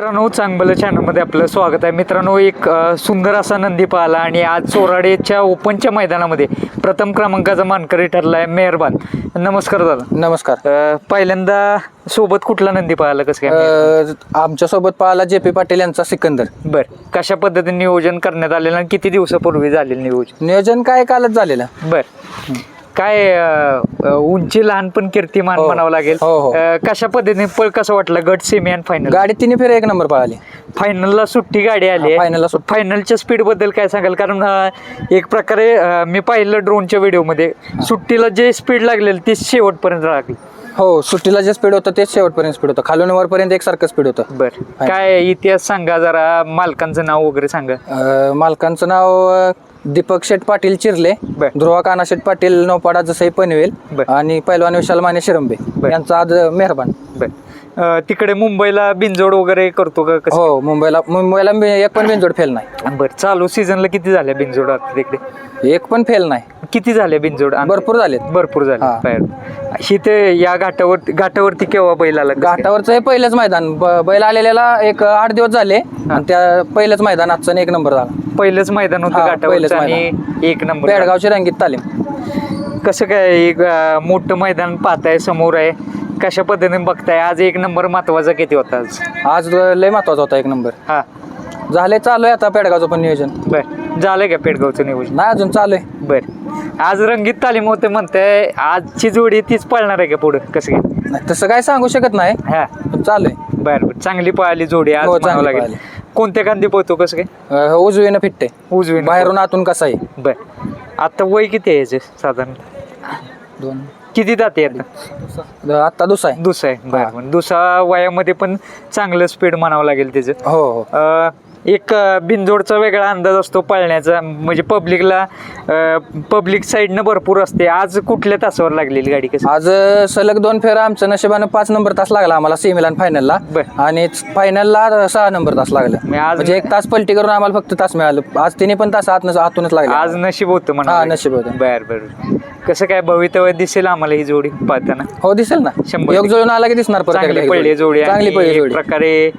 मित्रांनो चांगलं चॅनलमध्ये आपलं स्वागत आहे. मित्रांनो एक सुंदर असा नंदी पाहिला आणि आज चोराडेच्या ओपनच्या मैदानामध्ये प्रथम क्रमांकाचा मानकरी ठरला आहे मेहरबान. नमस्कार दादा. नमस्कार. पहिल्यांदा सोबत कुठला नंदी पाहिला? कसं काय? अ, आमच्यासोबत पाहिला जे पी पाटील यांचा सिकंदर. बर. कशा पद्धतीने नियोजन करण्यात आलेलं आणि किती दिवसापूर्वी झालेलं नियोजन? नियोजन काय कालच झालेलं. बर. काय अ, उंची लहानपण कीर्तिमान हो. म्हणावं लागेल. हो, हो. अ, कशा पद्धतीने पळ कसं वाटलं गट सेमी आणि फायनल गाडी तिन्ही फेर एक नंबर पळाली. फायनलला सुट्टी गाडी आली हा, फायनलला सुट्टी. फायनलच्या स्पीडबद्दल काय सांगाल? कारण अं, एक प्रकारे अं, मी पाहिलं ड्रोनच्या व्हिडिओमध्ये सुट्टीला जे स्पीड लागलेलं ते शेवटपर्यंत लागली. हो सुट्टीला जे स्पीड होतं तेच शेवटपर्यंत स्पीड होतं. खालून वरपर्यंत एकसारखं स्पीड होतं. बर. काय इतिहास सांगा जरा मालकांचं नाव वगैरे सांगा. अ, मालकांचं नाव अ, दीपक शेठ पाटील चिरले बर. ध्रुवा काना शेठ पाटील नौपाडा जसंही पनवेल बर. आणि पैलवान विशाल माने शिरंबे बर. यांचा आज मेहरबान. बर. अं, तिकडे मुंबईला बिनजोड वगैरे करतो का कसं? हो मुंबईला मुंबईला मी एक पण बिनजोड फेल नाही. बर चालू सीझनला किती झाल्या बिनजोड आता तिकडे? एक पण फेल नाही. किती झाल्या बिनजोड भरपूर झालेत. भरपूर झाले. बाहेर इथे या घाटावरती घाटावरती केव्हा बैल आला? घाटावरचं हे पहिलंच मैदान. ब- बैल आलेल्याला एक आठ दिवस झाले. आणि त्या पहिलंच मैदान आजचं आणि एक नंबर झाला. पहिलंच मैदान होतं हा, घाटावरचं आणि एक नंबर बेळगावची रंगीत तालीम. कसं काय एक अं, मोठं मैदान पाहताय समोर आहे. कशा पद्धतीने बघताय? आज एक नंबर महत्त्वाचा किती होता आज? आज लय महत्त्वाचा होता एक नंबर. हा. झाले चालू आहे आता पेडगावचं पण नियोजन. बर. झालंय का पेडगावचं नियोजन? नाही अजून चालू आहे बर. आज रंगीत तालीम होते म्हणताय आजची जोडी तीच पळणार आहे का पुढं? कसं काय? नाही, तसं काय सांगू शकत नाही हा. पण चालू आहे बर बर. चांगली पळाली जोडी आज हो, म्हणावं लागेल. कोणत्या कांदी पोहतो कसं काय? अं, उजवीनं फिट्टे उजवी बाहेरून आतून कसा आहे? बर. आता वय किती आहे याचे साधारण? दोन. किती जाते आता आत्ता दुसरा आहे. दुसरा आहे. बरं बरं. दुसरा वयामध्ये पण चांगलं स्पीड म्हणावं लागेल त्याचं. हो हो. अ, एक बिनजोडचा वेगळा अंदाज असतो पळण्याचा. म्हणजे पब्लिकला पब्लिक साईडनं भरपूर असते. आज कुठल्या तासावर लागलेली गाडी कसं आज सलग दोन फेरा आमच्या नशिबानं पाच नंबर तास लागला आम्हाला सेमीला आणि फायनलला बर. आणि फायनलला सहा नंबर तास लागला. मी आज- म्हणजे एक तास पलटी करून आम्हाला फक्त तास मिळालं. आज तिने पण तास आतूनच आतूनच लागले. आज नशीब होतं म्हणा हा, नशीब होतं. बर बर. कसं काय भवितव्य दिसेल आम्हाला ही जोडी पाहताना? हो दिसेल ना. शंभर योग जुळून आला की दिसणार परत एकदा चांगली एक पडली जोडी. चांगली आणि पडली एक जोडी. प्रकारे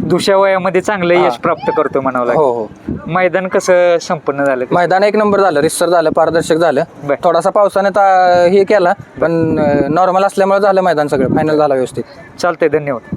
दुसऱ्या वयामध्ये चांगलं यश प्राप्त करतो म्हणावं हो लागेल. हो. मैदान कसं संपन्न झालं मैदान एक नंबर झालं रिस्सर झालं पारदर्शक झालं. बर. थोडासा पावसाने ता- हे केला पण नॉर्मल असल्यामुळे झालं मैदान सगळं फायनल झालं व्यवस्थित. चालतंय धन्यवाद.